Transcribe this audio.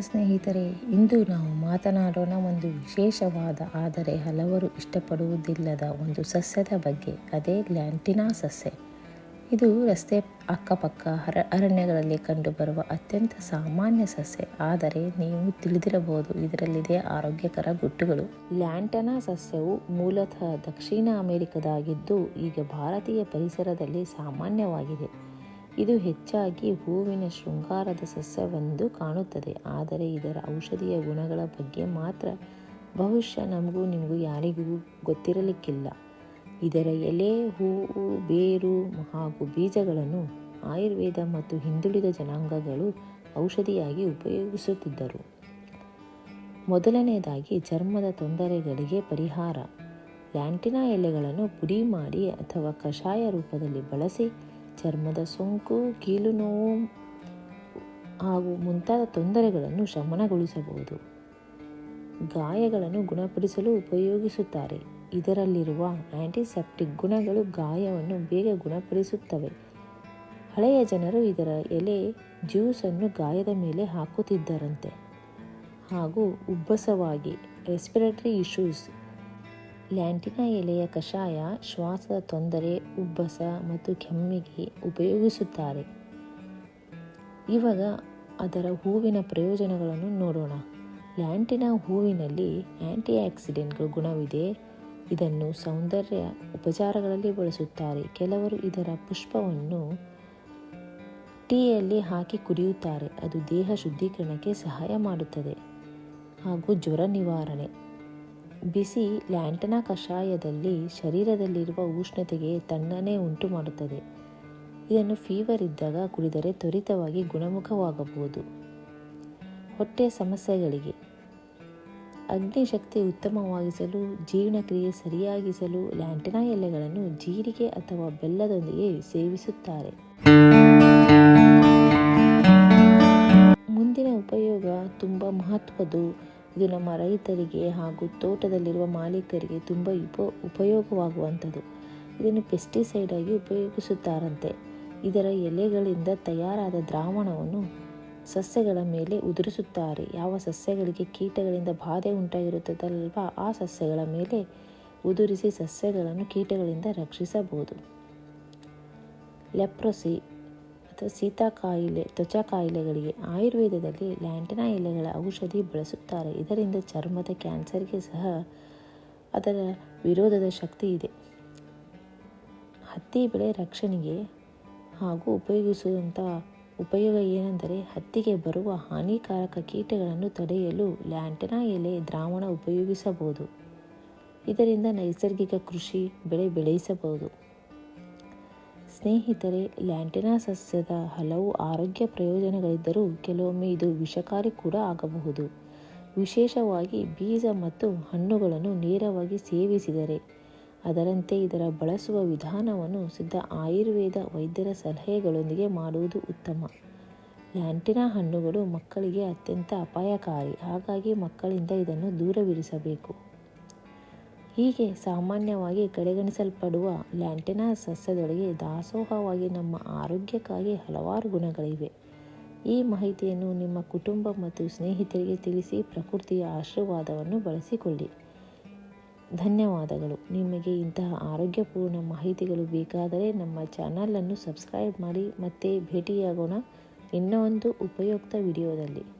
ಸ್ನೇಹಿತರೆ, ಇಂದು ನಾವು ಮಾತನಾಡೋಣ ಒಂದು ವಿಶೇಷವಾದ, ಆದರೆ ಹಲವರು ಇಷ್ಟಪಡುವುದಿಲ್ಲದ ಒಂದು ಸಸ್ಯದ ಬಗ್ಗೆ, ಅದೇ ಲ್ಯಾಂಟಿನಾ ಸಸ್ಯ. ಇದು ರಸ್ತೆ ಅಕ್ಕಪಕ್ಕ ಹರ, ಅರಣ್ಯಗಳಲ್ಲಿ ಕಂಡುಬರುವ ಅತ್ಯಂತ ಸಾಮಾನ್ಯ ಸಸ್ಯ. ಆದರೆ ನೀವು ತಿಳಿದಿರಬಹುದು, ಇದರಲ್ಲಿದೆ ಆರೋಗ್ಯಕರ ಗುಟ್ಟುಗಳು. ಲ್ಯಾಂಟನಾ ಸಸ್ಯವು ಮೂಲತಃ ದಕ್ಷಿಣ ಅಮೆರಿಕದಾಗಿದ್ದು, ಈಗ ಭಾರತೀಯ ಪರಿಸರದಲ್ಲಿ ಸಾಮಾನ್ಯವಾಗಿದೆ. ಇದು ಹೆಚ್ಚಾಗಿ ಹೂವಿನ ಶೃಂಗಾರದ ಸಸ್ಯವೆಂದು ಕಾಣುತ್ತದೆ. ಆದರೆ ಇದರ ಔಷಧೀಯ ಗುಣಗಳ ಬಗ್ಗೆ ಮಾತ್ರ ಬಹುಶಃ ನಮಗೂ ನಿಮಗೂ ಯಾರಿಗೂ ಗೊತ್ತಿರಲಿಕ್ಕಿಲ್ಲ. ಇದರ ಎಲೆ, ಹೂವು, ಬೇರು ಹಾಗೂ ಬೀಜಗಳನ್ನು ಆಯುರ್ವೇದ ಮತ್ತು ಹಿಂದುಳಿದ ಜನಾಂಗಗಳು ಔಷಧಿಯಾಗಿ ಉಪಯೋಗಿಸುತ್ತಿದ್ದರು. ಮೊದಲನೆಯದಾಗಿ ಚರ್ಮದ ತೊಂದರೆಗಳಿಗೆ ಪರಿಹಾರ. ಲ್ಯಾಂಟಿನಾ ಎಲೆಗಳನ್ನು ಪುಡಿ ಮಾಡಿ ಅಥವಾ ಕಷಾಯ ರೂಪದಲ್ಲಿ ಬಳಸಿ ಚರ್ಮದ ಸೋಂಕು, ಕೀಲು ನೋವು ಹಾಗೂ ಮುಂತಾದ ತೊಂದರೆಗಳನ್ನು ಶಮನಗೊಳಿಸಬಹುದು. ಗಾಯಗಳನ್ನು ಗುಣಪಡಿಸಲು ಉಪಯೋಗಿಸುತ್ತಾರೆ. ಇದರಲ್ಲಿರುವ ಆ್ಯಂಟಿಸೆಪ್ಟಿಕ್ ಗುಣಗಳು ಗಾಯವನ್ನು ಬೇಗ ಗುಣಪಡಿಸುತ್ತವೆ. ಹಳೆಯ ಜನರು ಇದರ ಎಲೆ ಜ್ಯೂಸನ್ನು ಗಾಯದ ಮೇಲೆ ಹಾಕುತ್ತಿದ್ದರಂತೆ. ಹಾಗೂ ಉಬ್ಬಸವಾಗಿ ರೆಸ್ಪಿರೇಟರಿ ಇಶ್ಯೂಸ್ ಲ್ಯಾಂಟಿನಾ ಎಲೆಯ ಕಷಾಯ ಶ್ವಾಸದ ತೊಂದರೆ, ಉಬ್ಬಸ ಮತ್ತು ಕೆಮ್ಮಿಗೆ ಉಪಯೋಗಿಸುತ್ತಾರೆ. ಇವಾಗ ಅದರ ಹೂವಿನ ಪ್ರಯೋಜನಗಳನ್ನು ನೋಡೋಣ. ಲ್ಯಾಂಟಿನ ಹೂವಿನಲ್ಲಿ ಆ್ಯಂಟಿ ಆಕ್ಸಿಡೆಂಟ್ಗಳ ಗುಣವಿದೆ. ಇದನ್ನು ಸೌಂದರ್ಯ ಉಪಚಾರಗಳಲ್ಲಿ ಬಳಸುತ್ತಾರೆ. ಕೆಲವರು ಇದರ ಪುಷ್ಪವನ್ನು ಟೀಯಲ್ಲಿ ಹಾಕಿ ಕುಡಿಯುತ್ತಾರೆ. ಅದು ದೇಹ ಶುದ್ಧೀಕರಣಕ್ಕೆ ಸಹಾಯ ಮಾಡುತ್ತದೆ. ಹಾಗೂ ಜ್ವರ ನಿವಾರಣೆ. ಬಿಸಿ ಲ್ಯಾಂಟನಾ ಕಷಾಯದಲ್ಲಿ ಶರೀರದಲ್ಲಿರುವ ಉಷ್ಣತೆಗೆ ತಣ್ಣನೆ ಉಂಟು ಮಾಡುತ್ತದೆ ಇದನ್ನು ಫೀವರ್ ಇದ್ದಾಗ ಕುಡಿದರೆ ತ್ವರಿತವಾಗಿ ಗುಣಮುಖವಾಗಬಹುದು. ಹೊಟ್ಟೆ ಸಮಸ್ಯೆಗಳಿಗೆ. ಅಗ್ನಿಶಕ್ತಿ ಉತ್ತಮವಾಗಿಸಲು, ಜೀರ್ಣಕ್ರಿಯೆ ಸರಿಯಾಗಿಸಲು ಲ್ಯಾಂಟನಾ ಎಲೆಗಳನ್ನು ಜೀರಿಗೆ ಅಥವಾ ಬೆಲ್ಲದೊಂದಿಗೆ ಸೇವಿಸುತ್ತಾರೆ. ಮುಂದಿನ ಉಪಯೋಗ ತುಂಬ ಮಹತ್ವದ್ದು ಇದು ನಮ್ಮ ರೈತರಿಗೆ ಹಾಗೂ ತೋಟದಲ್ಲಿರುವ ಮಾಲೀಕರಿಗೆ ತುಂಬ ಉಪ, ಉಪಯೋಗವಾಗುವಂಥದ್ದು. ಇದನ್ನು ಪೆಸ್ಟಿಸೈಡ್ ಆಗಿ ಉಪಯೋಗಿಸುತ್ತಾರಂತೆ. ಇದರ ಎಲೆಗಳಿಂದ ತಯಾರಾದ ದ್ರಾವಣವನ್ನು ಸಸ್ಯಗಳ ಮೇಲೆ ಉದುರಿಸುತ್ತಾರೆ. ಯಾವ ಸಸ್ಯಗಳಿಗೆ ಕೀಟಗಳಿಂದ ಬಾಧೆ ಉಂಟಾಗಿರುತ್ತದಲ್ವ ಆ ಸಸ್ಯಗಳ ಮೇಲೆ ಉದುರಿಸಿ ಸಸ್ಯಗಳನ್ನು ಕೀಟಗಳಿಂದ ರಕ್ಷಿಸಬಹುದು. ಲೆಪ್ರೊಸಿ ಶೀತ ಕಾಯಿಲೆ, ತ್ವಚಾ ಕಾಯಿಲೆಗಳಿಗೆ ಆಯುರ್ವೇದದಲ್ಲಿ ಲ್ಯಾಂಟನಾ ಎಲೆಗಳ ಔಷಧಿ ಬಳಸುತ್ತಾರೆ. ಇದರಿಂದ ಚರ್ಮದ ಕ್ಯಾನ್ಸರ್ಗೆ ಸಹ ಅದರ ವಿರೋಧದ ಶಕ್ತಿ ಇದೆ. ಹತ್ತಿ ಬೆಳೆ ರಕ್ಷಣೆಗೆ ಹಾಗೂ ಉಪಯೋಗಿಸುವಂಥ ಉಪಯೋಗ ಏನೆಂದರೆ ಹತ್ತಿಗೆ ಬರುವ ಹಾನಿಕಾರಕ ಕೀಟಗಳನ್ನು ತಡೆಯಲು ಲ್ಯಾಂಟನಾ ಎಲೆ ದ್ರಾವಣ ಉಪಯೋಗಿಸಬಹುದು. ಇದರಿಂದ ನೈಸರ್ಗಿಕ ಕೃಷಿ ಬೆಳೆ ಬೆಳೆಸಬಹುದು. ಸ್ನೇಹಿತರೆ, ಲ್ಯಾಂಟಿನಾ ಸಸ್ಯದ ಹಲವು ಆರೋಗ್ಯ ಪ್ರಯೋಜನಗಳಿದ್ದರೂ ಕೆಲವೊಮ್ಮೆ ಇದು ವಿಷಕಾರಿ ಕೂಡ ಆಗಬಹುದು. ವಿಶೇಷವಾಗಿ ಬೀಜ ಮತ್ತು ಹಣ್ಣುಗಳನ್ನು ನೇರವಾಗಿ ಸೇವಿಸಿದರೆ, ಅದರಂತೆ ಇದರ ಬಳಸುವ ವಿಧಾನವನ್ನು ಸಿದ್ಧ ಆಯುರ್ವೇದ ವೈದ್ಯರ ಸಲಹೆಗಳೊಂದಿಗೆ ಮಾಡುವುದು ಉತ್ತಮ. ಲ್ಯಾಂಟಿನಾ ಹಣ್ಣುಗಳು ಮಕ್ಕಳಿಗೆ ಅತ್ಯಂತ ಅಪಾಯಕಾರಿ, ಹಾಗಾಗಿ ಮಕ್ಕಳಿಂದ ಇದನ್ನು ದೂರವಿರಿಸಬೇಕು. ಹೀಗೆ ಸಾಮಾನ್ಯವಾಗಿ ಕಡೆಗಣಿಸಲ್ಪಡುವ ಲ್ಯಾಂಟಿನಾ ಸಸ್ಯದೊಳಗೆ ದಾಸೋಹವಾಗಿ ನಮ್ಮ ಆರೋಗ್ಯಕ್ಕಾಗಿ ಹಲವಾರು ಗುಣಗಳಿವೆ. ಈ ಮಾಹಿತಿಯನ್ನು ನಿಮ್ಮ ಕುಟುಂಬ ಮತ್ತು ಸ್ನೇಹಿತರಿಗೆ ತಿಳಿಸಿ ಪ್ರಕೃತಿಯ ಆಶೀರ್ವಾದವನ್ನು ಬಳಸಿಕೊಳ್ಳಿ. ಧನ್ಯವಾದಗಳು. ನಿಮಗೆ ಇಂತಹ ಆರೋಗ್ಯಪೂರ್ಣ ಮಾಹಿತಿಗಳು ಬೇಕಾದರೆ ನಮ್ಮ ಚಾನಲನ್ನು ಸಬ್ಸ್ಕ್ರೈಬ್ ಮಾಡಿ ಮತ್ತೆ ಭೇಟಿಯಾಗೋಣ ಇನ್ನೊಂದು ಉಪಯುಕ್ತ ವಿಡಿಯೋದಲ್ಲಿ.